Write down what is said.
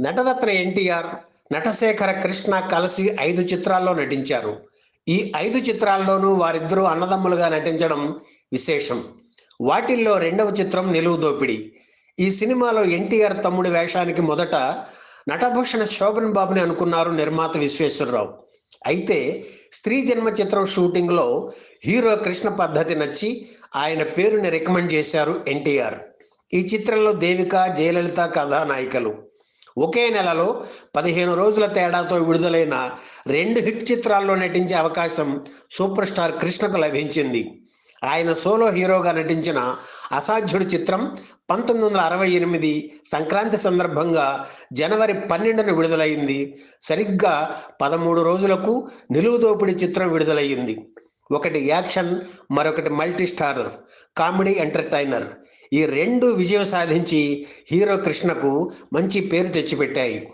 నటరత్న ఎన్టీఆర్ నటశేఖర కృష్ణ కలిసి ఐదు చిత్రాల్లో నటించారు. ఈ ఐదు చిత్రాల్లోనూ వారిద్దరూ అన్నదమ్ములుగా నటించడం విశేషం. వాటిల్లో రెండవ చిత్రం నిలువు దోపిడి. ఈ సినిమాలో ఎన్టీఆర్ తమ్ముడి వేషానికి మొదట నటభూషణ శోభన్ బాబుని అనుకున్నారు నిర్మాత విశ్వేశ్వరరావు. అయితే స్త్రీ జన్మ చిత్రం షూటింగ్లో హీరో కృష్ణ పద్ధతి నచ్చి ఆయన పేరుని రికమెండ్ చేశారు ఎన్టీఆర్. ఈ చిత్రంలో దేవిక జయలలిత కథానాయికలు. ఒకే నెలలో పదిహేను రోజుల తేడాతో విడుదలైన రెండు హిట్ చిత్రాల్లో నటించే అవకాశం సూపర్ స్టార్ కృష్ణకు లభించింది. ఆయన సోలో హీరోగా నటించిన అసాధ్యుడు చిత్రం పంతొమ్మిది వందల అరవై ఎనిమిది సంక్రాంతి సందర్భంగా జనవరి పన్నెండున విడుదలైంది. సరిగ్గా పదమూడు రోజులకు నిలువు దోపిడీ చిత్రం విడుదలయ్యింది. ఒకటి యాక్షన్ మరొకటి మల్టీ స్టారర్ కామెడీ ఎంటర్టైనర్. ఈ రెండు విజయం సాధించి హీరో కృష్ణకు మంచి పేరు తెచ్చిపెట్టాయి.